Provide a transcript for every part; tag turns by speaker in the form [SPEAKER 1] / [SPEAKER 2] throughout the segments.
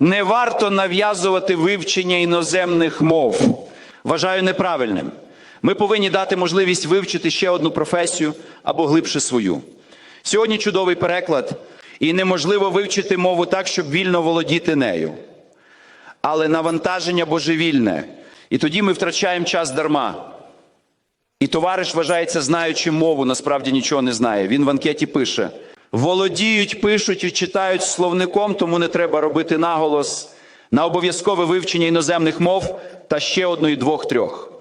[SPEAKER 1] Не варто нав'язувати вивчення іноземних мов. Вважаю неправильним. Ми повинні дати можливість вивчити ще одну професію або глибше свою. Сьогодні чудовий переклад, і неможливо вивчити мову так, щоб вільно володіти нею. Але навантаження божевільне. І тоді ми втрачаємо час дарма. І товариш вважається знаючим мову, насправді нічого не знає. Він в анкеті пише: володіють, пишуть і читають словником, тому не треба робити наголос на обов'язкове вивчення іноземних мов та ще одної двох-трьох.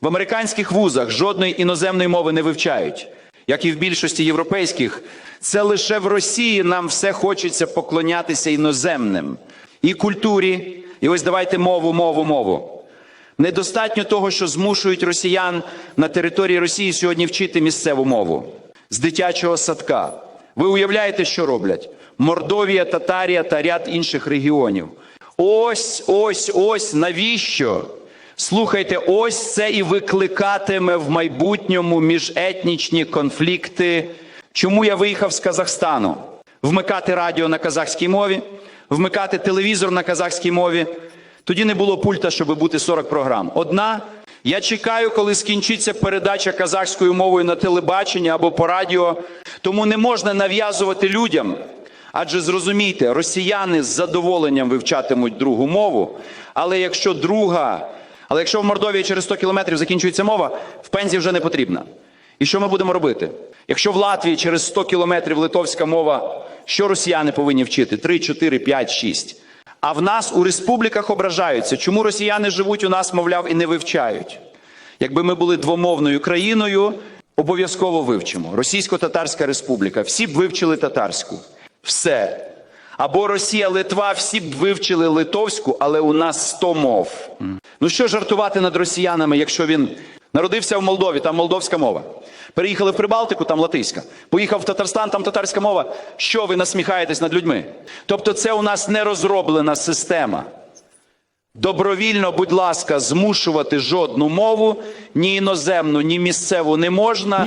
[SPEAKER 1] В американських вузах жодної іноземної мови не вивчають, як і в більшості європейських. Це лише в Росії нам все хочеться поклонятися іноземним і культурі. І ось давайте мову, мову, мову. Недостатньо того, що змушують росіян на території Росії сьогодні вчити місцеву мову з дитячого садка. Ви уявляєте, що роблять? Мордовія, Татарія та ряд інших регіонів. Ось, ось, ось навіщо? Слухайте, ось це і викликатиме в майбутньому міжетнічні конфлікти. Чому я виїхав з Казахстану? Вмикати радіо на казахській мові, вмикати телевізор на казахській мові. Тоді не було пульта, щоб бути 40 програм. Одна. Я чекаю, коли скінчиться передача казахською мовою на телебачення або по радіо. Тому не можна нав'язувати людям. Адже зрозумійте, росіяни з задоволенням вивчатимуть другу мову. Але якщо друга, але якщо в Мордовії через 100 кілометрів закінчується мова, в пензі вже не потрібна. І що ми будемо робити? Якщо в Латвії через 100 кілометрів литовська мова, що росіяни повинні вчити? 3, 4, 5, 6. А в нас у республіках ображаються. Чому росіяни живуть у нас, мовляв, і не вивчають? Якби ми були двомовною країною, обов'язково вивчимо. Російсько-Татарська республіка. Всі б вивчили татарську. Все. Або Росія, Литва, всі б вивчили литовську, але у нас 100 мов. Ну що жартувати над росіянами, якщо він народився в Молдові, там молдовська мова. Переїхали в Прибалтику, там латиська. Поїхав в Татарстан, там татарська мова. Що ви насміхаєтесь над людьми? Тобто, це у нас не розроблена система. Добровільно, будь ласка, змушувати жодну мову, ні іноземну, ні місцеву не можна.